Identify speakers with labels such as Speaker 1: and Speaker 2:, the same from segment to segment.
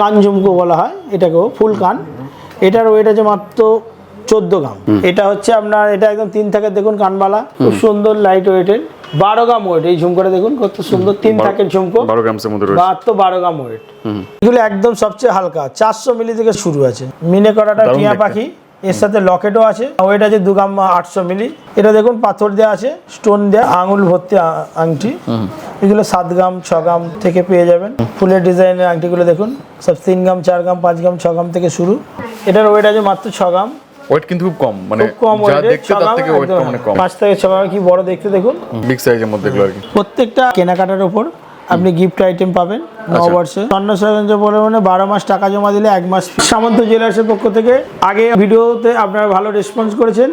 Speaker 1: কান ঝুমকো বলা হয় এটাকেও ফুল কান। এটার ওয়েট আছে মাত্র চোদ্দ গ্রাম। এটা হচ্ছে আপনার এটা একদম তিন থাকে দেখুন কানবালা খুব সুন্দর লাইট ওয়েটের বারো গ্রাম ওয়েট এই ঝুমকোটা দেখুন কত সুন্দর তিন
Speaker 2: থাকে
Speaker 1: থাকের ঝুমকো।
Speaker 2: বারো গ্রাম
Speaker 1: মাত্র বারো গ্রাম ওয়েট। এগুলো একদম সবচেয়ে হালকা চারশো মিলি থেকে শুরু আছে। মিনে করাটা টিয়া পাখি। এর সাথে লকেটও আছে। ওয়েট আছে দু গ্রাম আটশো মিলি এটা দেখুন পাথর দেওয়া আছে স্টোন দেওয়া আঙুল ভর্তি আংটি। এগুলো সাত গ্রাম ছ গ্রাম থেকে পেয়ে যাবেন। ফুলের ডিজাইনের আংটিগুলো দেখুন সব তিন গ্রাম চার গ্রাম পাঁচ গ্রাম ছ গ্রাম থেকে শুরু। এটার ওয়েট আছে মাত্র ছ গ্রাম
Speaker 2: ওয়েট কিন্তু খুব কম মানে
Speaker 1: খুব কম
Speaker 2: যা দেখতে তার থেকে ওয়েট মানে কম।
Speaker 1: পাঁচ থেকে ছ গ্রাম কি বড় দেখতে দেখুন।
Speaker 2: বিগ সাইজের মধ্যে এগুলো আর কি।
Speaker 1: প্রত্যেকটা কেনাকাটার উপর আপনি গিফট আইটেম পাবেন
Speaker 2: আচ্ছা।
Speaker 1: নববর্ষে স্বর্ণ সরঞ্জ বলে মানে বারো মাস টাকা জমা দিলে এক মাস সামন্ত জুয়েলার্সের পক্ষ থেকে আগে ভিডিওতে আপনারা ভালো রেসপন্স করেছেন।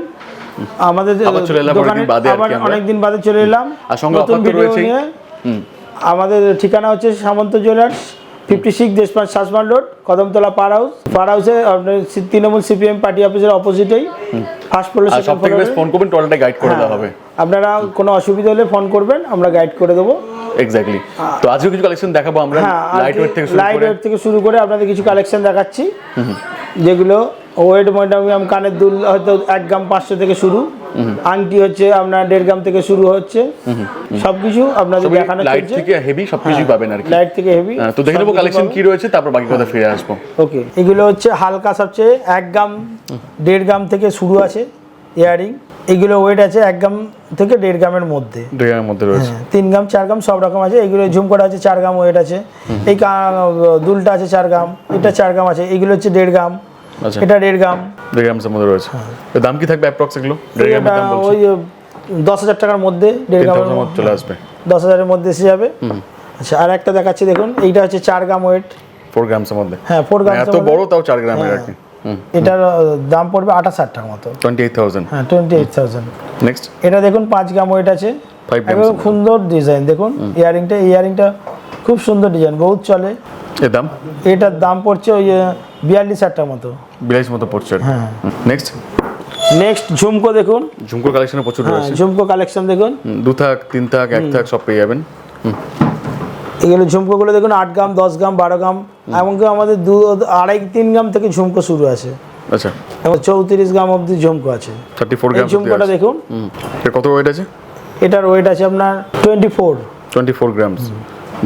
Speaker 1: আমাদের
Speaker 2: আবার
Speaker 1: দোকানে
Speaker 2: অনেকদিন বাদে
Speaker 1: আবার অনেকদিন বাদে চলে এলাম। নতুন ভিডিও নিয়ে। আমাদের ঠিকানা হচ্ছে Samanta jewellers. Fifty six Deshpran Sasmal road Kadamtala power house. Power হাউসে তৃণমূল সিপিএম পার্টি অফিসের অপোজিটেই ফার্স্ট ফ্লোর
Speaker 2: ফোন করবেন টোটালটা গাইড করে দেওয়া হবে।
Speaker 1: আপনারা কোনো অসুবিধা হলে ফোন করবেন আমরা গাইড করে দেবো।
Speaker 2: এক্স্যাক্টলি তো আজকে কিছু কালেকশন দেখাবো আমরা
Speaker 1: হ্যাঁ
Speaker 2: লাইট ওয়েট থেকে শুরু করে।
Speaker 1: ওয়েট থেকে শুরু করে আপনাদের কিছু কালেকশন দেখাচ্ছি। যেগুলো ওয়েট মোটামুটি কানের দুল হয়তো এক গ্রাম পাঁচশো থেকে শুরু। আংটি হচ্ছে আপনার দেড় গ্রাম থেকে শুরু হচ্ছে। সবকিছু আপনাদের দেখানো
Speaker 2: লাইট থেকে হেভি সবকিছু পাবেন আর কি।
Speaker 1: লাইট থেকে হেভি
Speaker 2: হ্যাঁ, তো দেখে নেব কালেকশন কি রয়েছে তারপর বাকি কথা ফিরে আসব।
Speaker 1: ওকে এগুলো হচ্ছে হালকা সবচেয়ে এক গ্রাম দেড় গ্রাম থেকে শুরু আছে। ইয়ারিং এগুলো ওয়েট আছে এক গ্রাম থেকে দেড় গ্রামের মধ্যে।
Speaker 2: রয়েছে।
Speaker 1: হ্যাঁ, তিন গ্রাম চার গ্রাম সব রকম আছে। এগুলো ঝুমকোটা আছে চার গ্রাম ওয়েট আছে। এই দুলটা আছে চার গ্রাম এটা চার গ্রাম আছে। এগুলো হচ্ছে দেড় গ্রাম
Speaker 2: আচ্ছা।
Speaker 1: এটা দেড় গ্রাম।
Speaker 2: দুই গ্রামসের মধ্যে রয়েছে। তো দাম কি থাকবে অ্যাপ্রক্স এগুলো দেড়
Speaker 1: ওই দশ হাজার টাকার মধ্যে দেড় গ্রামের
Speaker 2: চলে আসবে।
Speaker 1: দশ হাজারের মধ্যে এসে যাবে। আচ্ছা আর একটা দেখাচ্ছি দেখুন। এইটা হচ্ছে চার গ্রাম ওয়েট
Speaker 2: ফোর গ্রামসের মধ্যে।
Speaker 1: হ্যাঁ ফোর গ্রাম
Speaker 2: এত বড় তাও চার গ্রামের আর কি।
Speaker 1: এটার দাম পড়বে আঠাশ হাজার টাকার মতো।
Speaker 2: টোয়েন্টি এইট থাউজেন্ড
Speaker 1: হ্যাঁ টোয়েন্টি এইট থাউজেন্ড
Speaker 2: নেক্সট
Speaker 1: এটা দেখুন পাঁচ গ্রাম ওয়েট আছে। একদম সুন্দর ডিজাইন দেখুন ইয়ারিংটা ইয়ারিংটা খুব সুন্দর ডিজাইন বহুত চলে।
Speaker 2: এর দাম?
Speaker 1: এটার দাম পড়ছে ওই বিয়াল্লিশ হাজার মতো।
Speaker 2: বিরাইশ মতো পড়ছে।
Speaker 1: হ্যাঁ।
Speaker 2: নেক্সট
Speaker 1: নেক্সট ঝুমকো দেখুন।
Speaker 2: ঝুমকোর কালেকশনে প্রচুর
Speaker 1: হ্যাঁ
Speaker 2: রয়েছে।
Speaker 1: ঝুমকো কালেকশন দেখুন।
Speaker 2: দু থাক তিন থাক এক থাক সব পেয়ে যাবেন।
Speaker 1: এগুলো ঝুমকোগুলো দেখুন আট গ্রাম দশ গ্রাম বারো গ্রাম এমনকি আমাদের দু আড়াই তিন গ্রাম থেকে ঝুমকো শুরু আছে।
Speaker 2: আচ্ছা।
Speaker 1: এবং চৌত্রিশ গ্রাম অবধি ঝুমকো আছে।
Speaker 2: থার্টি ফোর গ্রাম
Speaker 1: ঝুমকোটা দেখুন
Speaker 2: কত ওয়েট আছে?
Speaker 1: এটার ওয়েট আছে আপনার twenty four
Speaker 2: twenty four grams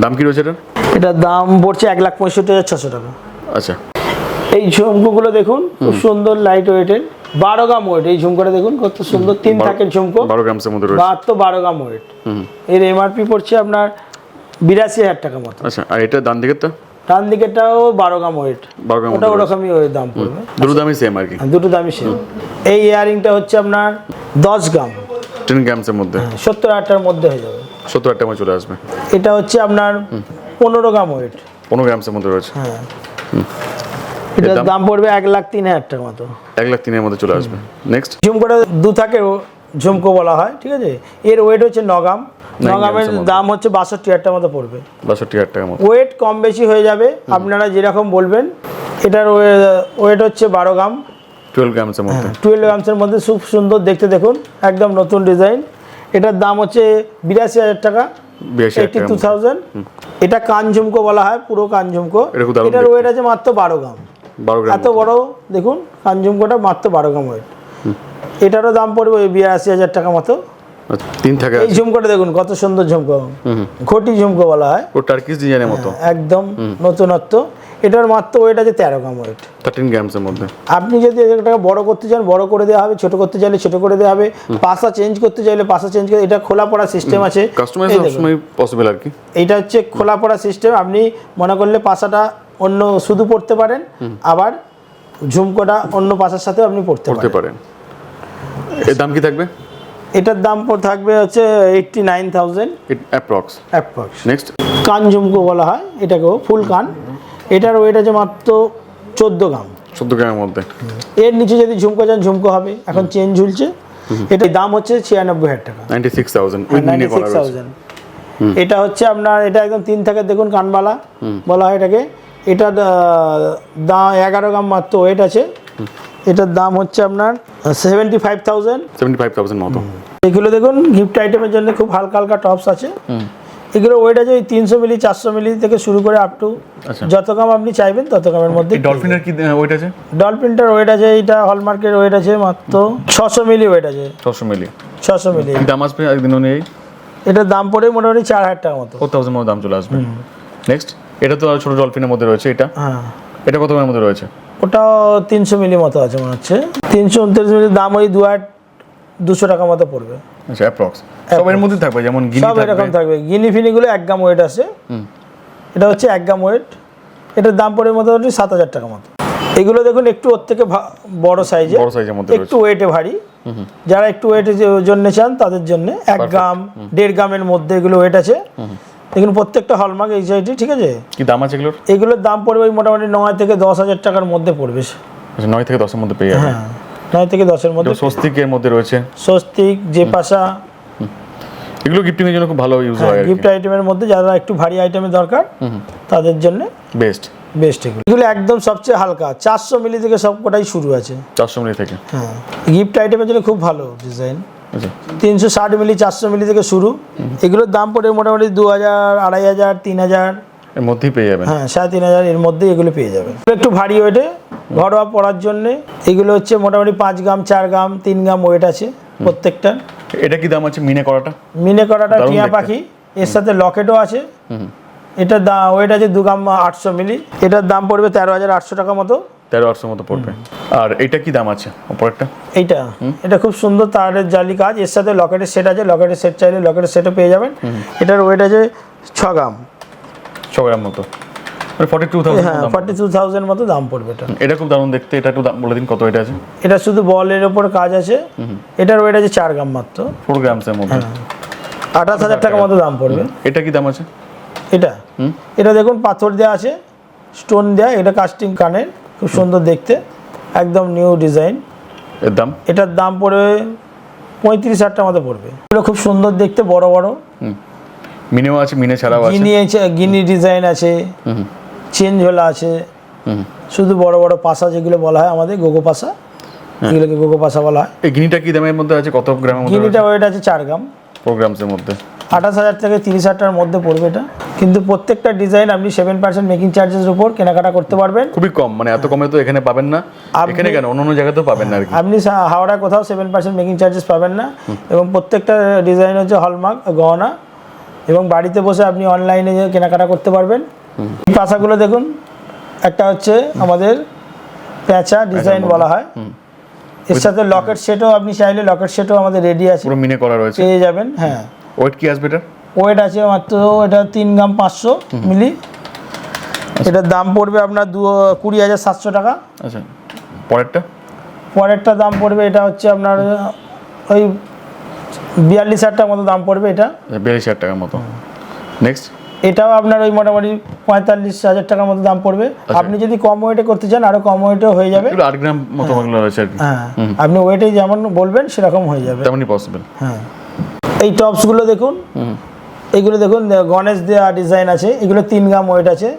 Speaker 2: দাম কি রয়েছে এটার?
Speaker 1: এটার দাম পড়ছে এক লাখ পঁয়ষট্টি হাজার ছশো টাকা।
Speaker 2: আচ্ছা।
Speaker 1: এই ঝুমকোগুলো দেখুন খুব সুন্দর লাইট ওয়েটের বারো গ্রাম ওয়েট এই ঝুমকোটা দেখুন কত সুন্দর তিন থাকের ঝুমকো।
Speaker 2: বারো গ্রামসের মধ্যে রয়েছে।
Speaker 1: মাত্র বারো গ্রাম ওয়েট এর এমআরপি পড়ছে আপনার বিরাশি হাজার টাকা মতো।
Speaker 2: আচ্ছা আর এটা ডান দিকের তো
Speaker 1: ডান দিকেরটাও বারো গ্রাম ওয়েট
Speaker 2: বারো গ্রাম
Speaker 1: ওটা ওরকমই ওই দাম পড়বে।
Speaker 2: দুটো দামই সেম আর কি।
Speaker 1: দুটো দামই সেম এই ইয়ারিংটা হচ্ছে আপনার দশ গ্রাম।
Speaker 2: টেন গ্রামসের মধ্যে।
Speaker 1: সত্তর হাজারটার মধ্যে হয়ে যাবে।
Speaker 2: সত্তর আটটা মধ্যে চলে আসবে।
Speaker 1: এটা হচ্ছে আপনার পনেরো গ্রাম ওয়েট
Speaker 2: পনেরো গ্রামসের মধ্যে রয়েছে।
Speaker 1: হ্যাঁ। এটার
Speaker 2: দাম?
Speaker 1: পড়বে এক লাখ তিন হাজার টাকার মতো।
Speaker 2: এক লাখ তিনের মধ্যে চলে আসবে। নেক্সট
Speaker 1: ঝুমকোটা দু থাকে ঝুমকো বলা হয় ঠিক আছে? এর ওয়েট হচ্ছে নগাম। নগামের দাম হচ্ছে বাষট্টি হাজার টাকার মতো পড়বে।
Speaker 2: বাষট্টি হাজার মতো।
Speaker 1: ওয়েট কম বেশি হয়ে যাবে। আপনারা যেরকম বলবেন এটার ওয়েট হচ্ছে বারো গ্রাম।
Speaker 2: টুয়েলভ গ্রামসের মধ্যে।
Speaker 1: টুয়েলভ গ্রামসের মধ্যে খুব সুন্দর দেখতে দেখুন একদম নতুন ডিজাইন। এটার দাম হচ্ছে বিরাশি হাজার টাকা এইটি টু থাউজেন্ড এটা কান ঝুমকো বলা হয় পুরো কান ঝুমকো। এটার ওয়েট আছে মাত্র বারো গ্রাম।
Speaker 2: বারো গ্রাম
Speaker 1: এত বড় দেখুন কান ঝুমকোটা মাত্র বারো গ্রাম ওয়েট এটারও দাম পড়বে ওই বিরাশি হাজার টাকা মতো।
Speaker 2: তিন থাকে
Speaker 1: এই ঝুমকোটা দেখুন কত সুন্দর ঝুমকো। ঘটি ঝুমকো বলা হয়।
Speaker 2: ও টার্কিস ডিজাইনের মতো।
Speaker 1: একদম নতুনত্ব। এটার মাত্র ওয়েট আছে তেরো গ্রাম ওয়েট
Speaker 2: থার্টিন গ্রামসের মধ্যে।
Speaker 1: আপনি যদি এটাকে বড় করতে চান বড় করে দেওয়া হবে ছোট করতে চাইলে ছোট করে দেওয়া হবে। পাশা চেঞ্জ করতে চাইলে পাশা চেঞ্জ করে এটা খোলা পড়া সিস্টেম আছে।
Speaker 2: পসিবল আর কি।
Speaker 1: এইটা হচ্ছে খোলা পড়া সিস্টেম আপনি মনে করলে পাশাটা অন্য শুধু পড়তে পারেন আবার ঝুমকোটা অন্য পাশার সাথে আপনি পড়তে পারেন।
Speaker 2: এর দাম কি থাকবে?
Speaker 1: এটার দাম পড়- থাকবে হচ্ছে eighty nine thousand
Speaker 2: approx
Speaker 1: approx
Speaker 2: next
Speaker 1: কান ঝুমকো বলা হয় এটাকেও ফুল কান। এটার ওয়েট আছে মাত্র চোদ্দ গ্রাম।
Speaker 2: চোদ্দ গ্রামের মধ্যে।
Speaker 1: এর নিচে যদি ঝুমকো চান ঝুমকো হবে। এখন চেন ঝুলছে। এটার দাম হচ্ছে ছিয়ানব্বই হাজার টাকা।
Speaker 2: নাইনটি সিক্স থাউজেন্ড করা রয়েছে
Speaker 1: 96,000 এটা হচ্ছে আপনার এটা একদম তিন থাকে দেখুন কানবালা। বলা হয় এটাকে। এটা দাম এগারো গ্রাম মাত্র ওয়েট আছে। এটার দাম হচ্ছে আপনার seventy five thousand
Speaker 2: seventy five thousand মতো।
Speaker 1: এগুলো দেখুন গিফট আইটেমের জন্য খুব হালকা হালকা টপস আছে। এগুলো ওয়েট আছে ওই তিনশো মিলি চারশো মিলি থেকে শুরু করে আপ টু
Speaker 2: আচ্ছা।
Speaker 1: যত কম আপনি চাইবেন তত কমের মধ্যে
Speaker 2: ডলফিনের কি ওয়েট আছে?
Speaker 1: ডলফিনটার ওয়েট আছে এইটা হলমার্কের ওয়েট আছে মাত্র ছশো মিলি ওয়েট আছে।
Speaker 2: ছশো মিলি
Speaker 1: ছশো মিলি
Speaker 2: দাম আসবে একদিন অনুযায়ী
Speaker 1: এটার দাম পড়ে মোটামুটি চার হাজার টাকার মতো।
Speaker 2: ফোর থাউজেন্ড মতো দাম চলে আসবে। নেক্সট এটা তো ছোট ডলফিনের মধ্যে রয়েছে এটা।
Speaker 1: হ্যাঁ।
Speaker 2: এটা কত মধ্যে রয়েছে?
Speaker 1: ওটাও তিনশো মিলি মতো আছে মনে হচ্ছে। তিনশো উনত্রিশ মিলির দাম ওই দু হাজার দুশো টাকা মতো পড়বে।
Speaker 2: আচ্ছা অ্যাপ্রক্স সব এর মধ্যে থাকবে যেমন গিনি
Speaker 1: সব এরকম
Speaker 2: থাকবে।
Speaker 1: গিনি ফিনিগুলো এক গ্রাম ওয়েট আছে।
Speaker 2: হুম।
Speaker 1: এটা হচ্ছে এক গ্রাম ওয়েট এটার দাম পড়ে মোটামুটি সাত হাজার টাকা মতো। এগুলো দেখুন একটু ওর থেকে বড় সাইজে
Speaker 2: বড় সাইজের মধ্যে
Speaker 1: একটু ওয়েটে ভারী। যারা একটু ওয়েটের জন্য চান তাদের জন্য এক গ্রাম দেড় গ্রামের মধ্যে এগুলো ওয়েট আছে। এগুলো প্রত্যেকটা হলমার্ক এই সাইডে ঠিক আছে?
Speaker 2: কি দাম আছে এগুলোর?
Speaker 1: এগুলোর দাম পড়বে ওই মোটামুটি নয় থেকে দশ হাজার টাকার মধ্যে পড়বে।
Speaker 2: আচ্ছা নয় থেকে দশের মধ্যে পেয়ে যাবে
Speaker 1: হ্যাঁ নয় থেকে দশের মধ্যে
Speaker 2: স্বস্তিকের মধ্যে রয়েছে।
Speaker 1: স্বস্তিক যে পাশা।
Speaker 2: এগুলো গিফটিং এর জন্য খুব ভালো ইউজ হয়
Speaker 1: গিফট আইটেমের মধ্যে যারা একটু ভারী আইটেমের দরকার তাদের জন্য
Speaker 2: বেস্ট
Speaker 1: বেস্ট এগুলো। এগুলো একদম সবচেয়ে হালকা চারশো মিলি থেকে সব কটাই শুরু আছে।
Speaker 2: চারশো মিলি থেকে।
Speaker 1: হ্যাঁ গিফট আইটেমের জন্য খুব ভালো ডিজাইন তিনশো ষাট মিলি চারশো মিলি থেকে শুরু। এগুলোর দাম পড়ে মোটামুটি দু হাজার আড়াই হাজার তিন হাজার।
Speaker 2: এর মধ্যেই পেয়ে যাবেন।
Speaker 1: হ্যাঁ সাড়ে তিন হাজার এর মধ্যেই এগুলো পেয়ে যাবেন। এগুলো একটু ভারী ওয়েটে ঘরোয়া পড়ার জন্যে। এগুলো হচ্ছে মোটামুটি পাঁচ গ্রাম চার গ্রাম তিন গ্রাম ওয়েট আছে প্রত্যেকটা।
Speaker 2: এটা কি দাম আছে মিনে করাটা?
Speaker 1: মিনে করাটা টিয়া পাখি। এর সাথে লকেটও আছে। এটার দাম ওয়েট আছে দু গ্রাম আটশো মিলি। এটার দাম পড়বে তেরো হাজার আটশো টাকা মতো।
Speaker 2: তেরো আটশোর মতো পড়বে। আর এটা কি দাম আছে অপরেরটা
Speaker 1: এইটা। এটা খুব সুন্দর তারের জালি কাজ। এর সাথে লকেটের সেট আছে। লকেটের সেট চাইলে লকেটের সেটও পেয়ে যাবেন। এটার ওয়েট আছে ছ গ্রাম।
Speaker 2: ছ গ্রাম মতো। মানে
Speaker 1: হ্যাঁ মতো দাম পড়বে। এটা।
Speaker 2: এটা খুব দারুণ দেখতে। এটা একটু দাম বলে দিন কত এটা আছে।
Speaker 1: এটা শুধু বলের ওপর কাজ আছে। এটার ওয়েট আছে চার গ্রাম মাত্র।
Speaker 2: ফোর গ্রামসের মধ্যে।
Speaker 1: আঠাশ হাজার টাকা মতো দাম পড়বে।
Speaker 2: এটা কি দাম আছে?
Speaker 1: এটা। এটা দেখুন পাথর দেওয়া আছে স্টোন দেওয়া এটা কাস্টিং কানের। খুব সুন্দর দেখতে একদম নিউ ডিজাইন
Speaker 2: এর দাম?
Speaker 1: এটার দাম পড়বে পঁয়ত্রিশ হাজার টাকা মতো পড়বে। এগুলো খুব সুন্দর দেখতে বড় বড়।
Speaker 2: মিনেও আছে মিনে ছাড়াও আছে।
Speaker 1: গিনি আছে গিনি ডিজাইন আছে।
Speaker 2: হুম।
Speaker 1: চেন ঝোলা আছে।
Speaker 2: হুম।
Speaker 1: শুধু বড় বড় পাশা যেগুলো বলা হয় আমাদের গোগো পাশা এগুলোকে গোগো পাশা বলা হয়।
Speaker 2: এই গিনিটা কি দামের মধ্যে আছে? কত গ্রামের মধ্যে
Speaker 1: গিনিটা ওয়েট আছে চার গ্রাম।
Speaker 2: ফোর গ্রামসের মধ্যে।
Speaker 1: আঠাশ হাজার থেকে তিরিশ হাজার মধ্যে পড়বে এটা। কিন্তু প্রত্যেকটা ডিজাইন আপনি সেভেন পার্সেন্ট মেকিং চার্জের উপর কেনাকাটা করতে পারবেন।
Speaker 2: খুবই কম মানে এত কমে তো এখানে পাবেন না। এখানে কেন? অন্য অন্য জায়গাতেও পাবেন না আর
Speaker 1: আপনি হাওড়া কোথাও সেভেন পার্সেন্ট মেকিং চার্জেস পাবেন না। এবং প্রত্যেকটা ডিজাইন হচ্ছে হলমার্ক গহনা। এবং বাড়িতে বসে আপনি অনলাইনে কেনাকাটা করতে পারবেন। এই পাশাগুলো দেখুন একটা হচ্ছে আমাদের প্যাঁচা ডিজাইন বলা। হয়। এর সাথে লকেট সেটও আপনি চাইলে লকেট সেটও আমাদের রেডি আছে।
Speaker 2: পুরো মিনে করা রয়েছে।
Speaker 1: পেয়ে যাবেন হ্যাঁ।
Speaker 2: ওয়েট কি আসবে এটা?
Speaker 1: ওয়েট আছে মাত্র এটা তিন গ্রাম পাঁচশো মিলি। এটার দাম পড়বে আপনার দু কুড়ি হাজার সাতশো টাকা।
Speaker 2: আচ্ছা। পরেরটা?
Speaker 1: পরেরটা দাম পড়বে এটা হচ্ছে আপনার ওই বিয়াল্লিশ হাজার টাকার মতো দাম পড়বে এটা।
Speaker 2: আচ্ছা, বিয়াল্লিশ হাজার টাকার মতো। নেক্সট
Speaker 1: এটাও আপনার ওই মোটামুটি পঁয়তাল্লিশ হাজার টাকার মতো দাম পড়বে। আপনি যদি কম ওয়েটে করতে চান আরও কম ওয়েটেও হয়ে যাবে।
Speaker 2: এগুলো আট গ্রাম মতো এগুলো রয়েছে
Speaker 1: হ্যাঁ আপনি ওয়েটে যেমন বলবেন সেরকম হয়ে যাবে।
Speaker 2: তেমনই পসিবল
Speaker 1: হ্যাঁ। এই টপসগুলো দেখুন।
Speaker 2: হুম।
Speaker 1: এইগুলো দেখুন গণেশ দেওয়া ডিজাইন আছে। এগুলো তিন গ্রাম ওয়েট আছে।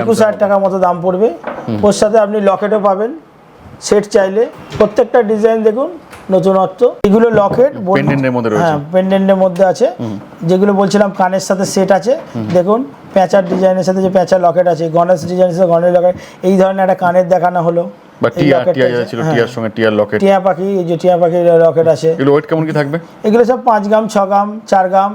Speaker 1: একুশ হাজার টাকার মতো দাম পড়বে। ওর সাথে আপনি লকেটও পাবেন। সেট চাইলে প্রত্যেকটা ডিজাইন দেখুন নতুনত্ব। এগুলো লকেট
Speaker 2: Pendant-এর মধ্যে রয়েছে।
Speaker 1: হ্যাঁ পেন্ডেন্টের মধ্যে আছে। যেগুলো বলছিলাম কানের সাথে সেট আছে। দেখুন প্যাঁচার ডিজাইনের সাথে যে প্যাঁচা লকেট আছে গণেশ ডিজাইনের সাথে গণেশ লকেট এই ধরনের একটা কানের দেখানো হলো।
Speaker 2: বা টিয়া। ছিল
Speaker 1: হ্যাঁ।
Speaker 2: টিয়ার সঙ্গে টিয়ার লকেট।
Speaker 1: টিয়া পাখি এই যে টিয়া পাখির লকেট আছে।
Speaker 2: এগুলো ওয়েট কেমন কি থাকবে?
Speaker 1: এগুলো সব পাঁচ গ্রাম ছ গ্রাম চার গ্রাম।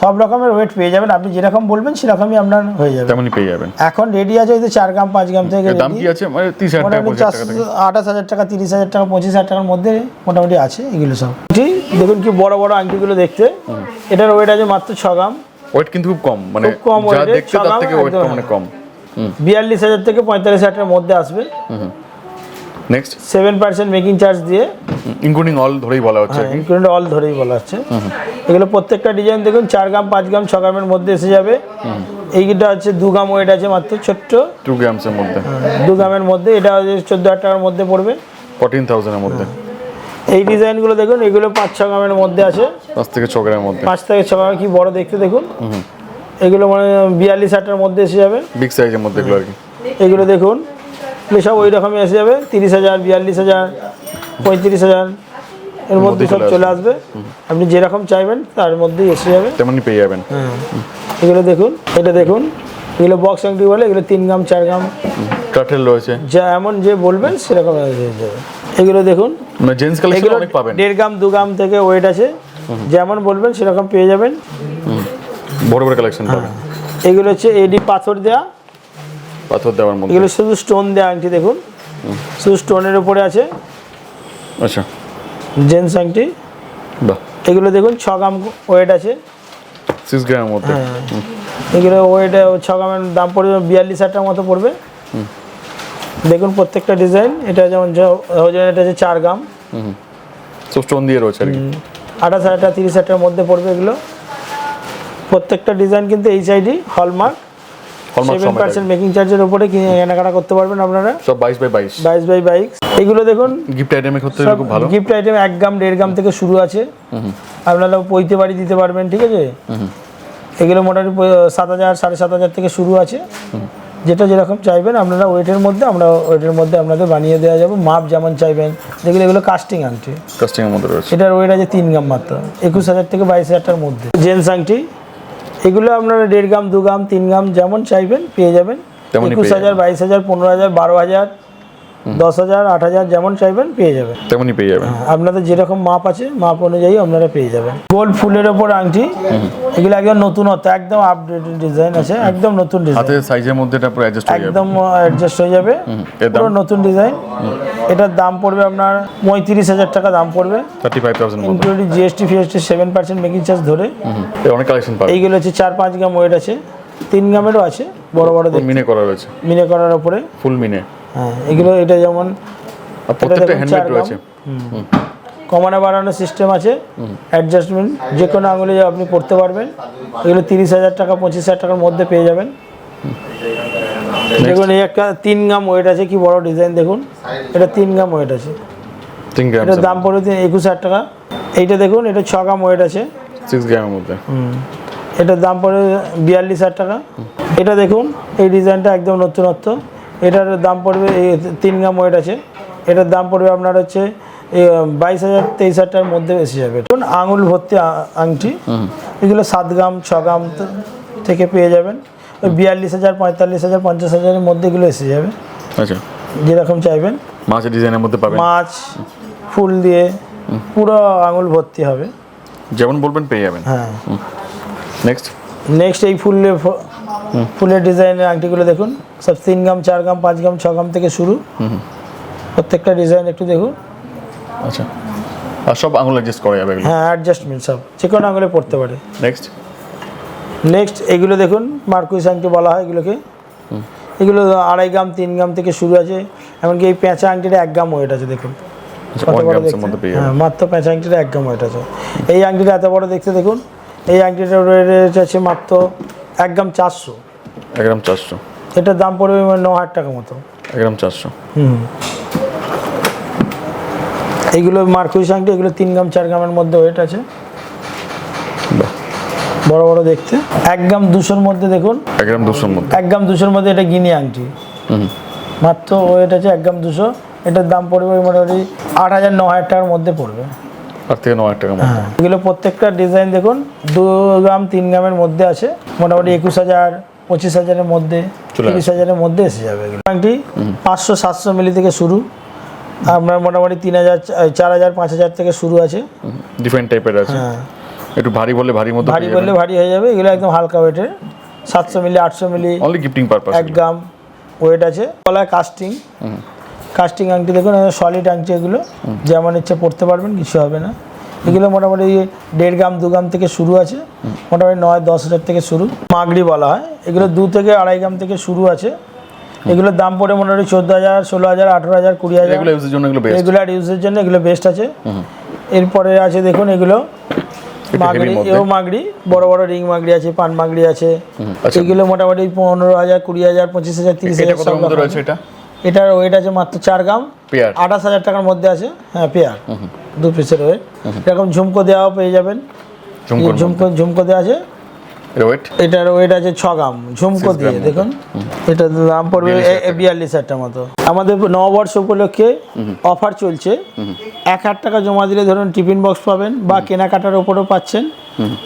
Speaker 1: সব রকমের ওয়েট পেয়ে যাবেন। আপনি যেরকম বলবেন সেরকমই আপনার হয়ে যাবে।
Speaker 2: তেমনই পেয়ে যাবেন।
Speaker 1: এখন রেডি আছে ওই তো চার গ্রাম পাঁচ গ্রাম থেকে
Speaker 2: দাম কি আছে? মানে তিরিশ হাজার টাকা
Speaker 1: আঠাশ হাজার টাকা তিরিশ হাজার টাকা পঁচিশ হাজার টাকার মধ্যে মোটামুটি আছে এগুলো সব। দেখুন কি বড় বড় আংটিগুলো দেখতে। এটার ওয়েট আছে মাত্র ছ গ্রাম।
Speaker 2: ওয়েট কিন্তু খুব কম মানে
Speaker 1: খুব কম এর
Speaker 2: দেখতে তার থেকে ওয়েট
Speaker 1: একদম
Speaker 2: মানে কম।
Speaker 1: বিয়াল্লিশ হাজার থেকে পঁয়তাল্লিশ হাজার টাকার মধ্যে আসবে।
Speaker 2: Next
Speaker 1: seven percent making charge দিয়ে
Speaker 2: ইনক্লুডিং অল ধরেই বলা হচ্ছে কি।
Speaker 1: ইনক্লুডেড অল ধরেই বলা হচ্ছে। এগুলো প্রত্যেকটা ডিজাইন দেখুন চার গ্রাম পাঁচ গ্রাম ছ গ্রামের মধ্যে এসে যাবে। এইটা হচ্ছে দু গ্রাম ওয়েট আছে মাত্র ছোট্ট।
Speaker 2: টু গ্রামসের মধ্যে।
Speaker 1: দু গ্রামের মধ্যে এটা হচ্ছে চোদ্দ হাজার টাকার মধ্যে পড়বে।
Speaker 2: ফোরটিন থাউজেন্ডের মধ্যে।
Speaker 1: এই ডিজাইনগুলো দেখুন এগুলো পাঁচ ছ গ্রামের মধ্যে আছে।
Speaker 2: পাঁচ থেকে ছ গ্রামের মধ্যে।
Speaker 1: পাঁচ থেকে ছ গ্রাম কি বড় দেখতে দেখুন। এগুলো মানে বিয়াল্লিশ হাজার মধ্যে এসে যাবে।
Speaker 2: বিগ সাইজের মধ্যে এগুলো আর কি।
Speaker 1: এগুলো দেখুন। এগুলো সব ওই রকমই এসে যাবে তিরিশ হাজার বিয়াল্লিশ হাজার পঁয়ত্রিশ হাজার এর মধ্যে সব
Speaker 2: চলে
Speaker 1: আসবে। আপনি যেরকম চাইবেন তার মধ্যেই এসে যাবে।
Speaker 2: তেমনই পেয়ে যাবেন।
Speaker 1: হ্যাঁ। এগুলো দেখুন এটা দেখুন এগুলো বক্স আংটি বলে এগুলো তিন গ্রাম চার গ্রাম।
Speaker 2: কাঠের রয়েছে।
Speaker 1: যা এমন যে বলবেন সেরকম হয়ে এগুলো দেখুন
Speaker 2: মানে জেন্টস কালেকশন অনেক পাবেন।
Speaker 1: দেড় গ্রাম দু গ্রাম থেকে ওয়েট আছে। যেমন বলবেন সেরকম পেয়ে যাবেন।
Speaker 2: বড় বড় কালেকশন পাবেন।
Speaker 1: এগুলো হচ্ছে এডি পাথর দেওয়া
Speaker 2: পাথর দেওয়ার মধ্যে।
Speaker 1: এগুলো শুধু স্টোন দেওয়া আংটি দেখুন। শুধু স্টোনের উপরে আছে।
Speaker 2: আচ্ছা।
Speaker 1: জেন্টস আংটি।
Speaker 2: বাহ।
Speaker 1: এগুলো দেখুন ছ গ্রাম ওয়েট আছে।
Speaker 2: সিক্স গ্রামের মধ্যে
Speaker 1: এগুলো ওয়েট ছ গ্রামের দাম পড়বে বিয়াল্লিশ হাজার টাকার মতো পড়বে। দেখুন প্রত্যেকটা ডিজাইন এটা যেমন এটা হচ্ছে চার গ্রাম।
Speaker 2: সব স্টোন দিয়ে রয়েছে আর কি।
Speaker 1: আঠাশ হাজার তিরিশ হাজার মধ্যে পড়বে এগুলো। প্রত্যেকটা ডিজাইন কিন্তু এইচ আইডি হলমার্ক মেকিং চার্জের উপরে কিনে কেনাকাটা করতে পারবেন আপনারা?
Speaker 2: সব বাই
Speaker 1: বাই এগুলো দেখুন
Speaker 2: গিফট খুব ভালো।
Speaker 1: গিফট আইটেম এক গ্রাম দেড় গ্রাম থেকে শুরু আছে। আপনারা পৈতে বাড়ি দিতে পারবেন ঠিক আছে? এগুলো মোটামুটি সাত হাজার সাড়ে সাত হাজার থেকে শুরু আছে। যেটা যেরকম চাইবেন আপনারা ওয়েটের মধ্যে আমরা ওয়েটের মধ্যে আপনাদের বানিয়ে দেওয়া যাবে। মাপ যেমন চাইবেন। যেগুলো এগুলো কাস্টিং আংটি।
Speaker 2: কাস্টিং এর মধ্যে রয়েছে।
Speaker 1: এটার ওয়েট আছে তিন গ্রাম মাত্র। একুশ হাজার থেকে বাইশ হাজারটার মধ্যে। জেন্টস আংটি এগুলো আপনারা দেড় গ্রাম দু গ্রাম তিন গ্রাম যেমন চাইবেন পেয়ে যাবেন। একুশ হাজার বাইশ হাজার পনেরো হাজার বারো হাজার দশ হাজার আট হাজার যেমন চাইবেন পেয়ে যাবেন।
Speaker 2: তেমনই পেয়ে যাবেন।
Speaker 1: আপনাদের যেরকম মাপ আছে মাপ অনুযায়ী আপনারা পেয়ে যাবেন। গোল্ড ফুলের ওপর আংটি এগুলো একদম নতুনত্ব একদম আপডেটেড ডিজাইন আছে একদম নতুন ডিজাইন
Speaker 2: হাতের সাইজের মধ্যে এটা পুরো অ্যাডজাস্ট হয়ে যাবে।
Speaker 1: একদম অ্যাডজাস্ট হয়ে যাবে। পুরো নতুন ডিজাইন এটার দাম পড়বে আপনার পঁয়ত্রিশ হাজার টাকা দাম পড়বে।
Speaker 2: Thirty five thousand
Speaker 1: including GST ফিএসটি seven percent making charge ধরে।
Speaker 2: অনেক কালেকশন পাবেন।
Speaker 1: এইগুলো হচ্ছে চার পাঁচ গ্রাম ওয়েট আছে। তিন গ্রামেরও আছে বড় বড়
Speaker 2: মিনে করা রয়েছে।
Speaker 1: মিনে করার ওপরে।
Speaker 2: ফুল মিনে
Speaker 1: হ্যাঁ এগুলো এটা যেমন
Speaker 2: প্রত্যেকটা হ্যান্ডমেড রয়েছে।
Speaker 1: কমানো বাড়ানোর সিস্টেম আছে। অ্যাডজাস্টমেন্ট যে কোনো আঙুলে আপনি পড়তে পারবেন। এগুলো তিরিশ হাজার টাকা পঁচিশ হাজার টাকার মধ্যে পেয়ে যাবেন। দেখুন এই একটা তিন গ্রাম ওয়েট আছে কি বড় ডিজাইন দেখুন। এটা তিন গ্রাম ওয়েট আছে।
Speaker 2: তিন গ্রাম
Speaker 1: এটার দাম পড়বে একুশ হাজার টাকা। এইটা দেখুন এটা ছ গ্রাম ওয়েট আছে।
Speaker 2: সিক্স গ্রামের মধ্যে।
Speaker 1: এটার দাম পড়বে বিয়াল্লিশ হাজার টাকা। এটা দেখুন এই ডিজাইনটা একদম নতুনত্ব। এটার দাম পড়বে তিন গ্রাম ওয়েট আছে। এটার দাম পড়বে আপনার হচ্ছে বাইশ হাজার তেইশ হাজার মধ্যে এসে যাবে। দেখুন আঙুল ভর্তি আংটি। এগুলো সাত গ্রাম ছ গ্রাম থেকে পেয়ে যাবেন। ওই বিয়াল্লিশ হাজার পঁয়তাল্লিশ হাজার পঞ্চাশ হাজারের মধ্যে এগুলো এসে যাবে।
Speaker 2: আচ্ছা।
Speaker 1: যেরকম চাইবেন।
Speaker 2: মাছের ডিজাইনের মধ্যে পাবেন।
Speaker 1: মাছ ফুল দিয়ে পুরো আঙুল ভর্তি হবে।
Speaker 2: যেমন বলবেন পেয়ে যাবেন।
Speaker 1: হ্যাঁ।
Speaker 2: নেক্সট
Speaker 1: নেক্সট এই ফুলের ফ- ফুলের ডিজাইনের আংটিগুলো দেখুন। সব তিন গ্রাম চার গ্রাম পাঁচ গ্রাম ছ গ্রাম থেকে শুরু। প্রত্যেকটা ডিজাইন একটু দেখুন।
Speaker 2: আচ্ছা। আর সব আঙুল অ্যাডজাস্ট করা যাবে
Speaker 1: হ্যাঁ অ্যাডজাস্টমেন্ট সব। যে কোনো আঙুলে পড়তে পারে।
Speaker 2: নেক্সট
Speaker 1: নেক্সট এগুলো দেখুন মার্কুইস আংটি বলা হয় এগুলোকে। এগুলো আড়াই গ্রাম তিন গ্রাম থেকে শুরু আছে। এমনকি এই পেঁচা আংটিটা এক গ্রাম ওয়েট আছে দেখুন।
Speaker 2: পেয়ে
Speaker 1: হ্যাঁ মাত্র পেঁচা আংটিটা এক গ্রাম ওয়েট আছে। এই আংটিটা এত বড় দেখতে দেখুন। এই আংটিটার রেট আছে মাত্র এক গ্রাম চারশো।
Speaker 2: এক গ্রাম চারশো।
Speaker 1: এটার দাম পড়বে ন হাজার টাকা মতো।
Speaker 2: এক গ্রাম চারশো।
Speaker 1: হুম। এইগুলো মার্কুইস আংটি এগুলো তিন গ্রাম চার গ্রামের মধ্যে ওয়েট আছে। বড় বড় দেখতে। এক গ্রাম দুশোর মধ্যে দেখুন।
Speaker 2: এক গ্রাম দুশোর মধ্যে।
Speaker 1: এক গ্রাম দুশোর মধ্যে এটা গিনি আংটি।
Speaker 2: হুম।
Speaker 1: মাত্র ওয়েট আছে এক গ্রাম দুশো। এটার দাম পড়বে মোটামুটি আট হাজার ন হাজার টাকার মধ্যে পড়বে।
Speaker 2: আট থেকে ন হাজার টাকার
Speaker 1: হ্যাঁ। এগুলো প্রত্যেকটা ডিজাইন দেখুন দু গ্রাম তিন গ্রামের মধ্যে আছে। মোটামুটি একুশ হাজার পঁচিশ হাজারের মধ্যে তিরিশ হাজারের মধ্যে এসে যাবে আংটি পাঁচশো সাতশো মিলি থেকে শুরু। আপনার মোটামুটি তিন হাজার চার হাজার পাঁচ হাজার থেকে শুরু আছে।
Speaker 2: ডিফারেন্ট টাইপের আছে।
Speaker 1: হ্যাঁ।
Speaker 2: একটু ভারী বলে ভারী মধ্যে
Speaker 1: ভারী বললে ভারী হয়ে যাবে এগুলো একদম হালকা ওয়েটের সাতশো মিলি আটশো মিলি
Speaker 2: অনলি গিফটিং পারপাস
Speaker 1: এক গ্রাম ওয়েট আছে। গলায় কাস্টিং কাস্টিং আংটি দেখুন সলিড আংটি এগুলো। যেমন ইচ্ছে পড়তে পারবেন কিছু হবে না। এগুলো মোটামুটি দেড় গ্রাম দু গ্রাম থেকে শুরু আছে। মোটামুটি নয় দশ হাজার থেকে শুরু। মাগড়ি বলা হয়। এগুলো দু থেকে আড়াই গ্রাম থেকে শুরু আছে। এগুলোর দাম পড়ে মোটামুটি চোদ্দ হাজার ষোলো হাজার আঠেরো হাজার কুড়ি হাজার। রেগুলার ইউজের জন্য এগুলো বেস্ট আছে। এরপরে আছে দেখুন এগুলো মাগড়ি। এও মাগড়ি বড় বড় রিং মাগড়ি আছে পান মাগড়ি আছে।
Speaker 2: আচ্ছা।
Speaker 1: এগুলো মোটামুটি পনেরো হাজার কুড়ি হাজার পঁচিশ হাজার তিরিশ হাজার এটার ওয়েট আছে মাত্র চার গ্রাম। আঠাশ হাজার টাকার মধ্যে আছে হ্যাঁ পেয়ার। দু পিসের ওয়েট এরকম ঝুমকো দেওয়াও পেয়ে যাবেন। ঝুমকো ঝুমকো দেওয়া আছে। এটার ওয়েট আছে ছ গ্রাম। ঝুমকো দিয়ে দেখুন। এটা দাম পড়বে বিয়াল্লিশ হাজার মতো। আমাদের নববর্ষ উপলক্ষে অফার চলছে। এক হাজার টাকা জমা দিলে ধরুন টিফিন বক্স পাবেন বা কেনাকাটার ওপরও পাচ্ছেন।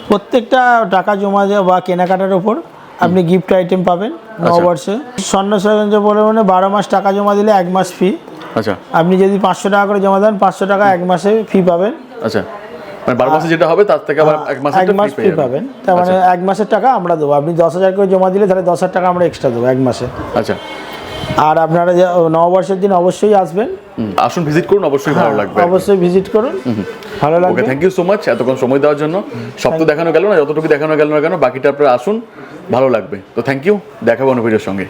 Speaker 1: প্রত্যেকটা টাকা জমা দেওয়া বা কেনাকাটার ওপর আপনি গিফট আইটেম পাবেন নববর্ষে স্বর্ণ সরঞ্জ বলে মানে বারো মাস টাকা জমা দিলে এক মাস ফি
Speaker 2: আচ্ছা।
Speaker 1: আপনি যদি পাঁচশো টাকা করে জমা দেন পাঁচশো টাকা এক মাসে ফি পাবেন।
Speaker 2: আচ্ছা। মানে বারো মাসে যেটা হবে তার থেকে আবার এক মাসে
Speaker 1: এক মাস ফি পাবেন। তার মানে এক মাসের টাকা আমরা দেবো। আপনি দশ হাজার করে জমা দিলে তাহলে দশ হাজার টাকা আমরা এক্সট্রা দেবো এক মাসে।
Speaker 2: আচ্ছা।
Speaker 1: আর আপনারা যে নববর্ষের দিন অবশ্যই আসবেন।
Speaker 2: আসুন ভিজিট করুন অবশ্যই ভালো লাগবে।
Speaker 1: অবশ্যই ভিজিট করুন। ভালো
Speaker 2: ওকে
Speaker 1: লাগবে
Speaker 2: থ্যাংক ইউ সো মাচ এতক্ষণ সময় দেওয়ার জন্য। সব তো দেখানো গেল না যতটুকু দেখানো গেল না কেন বাকিটা আপনারা আসুন ভালো লাগবে। তো থ্যাংক ইউ দেখাবো অনুভূতির সঙ্গে।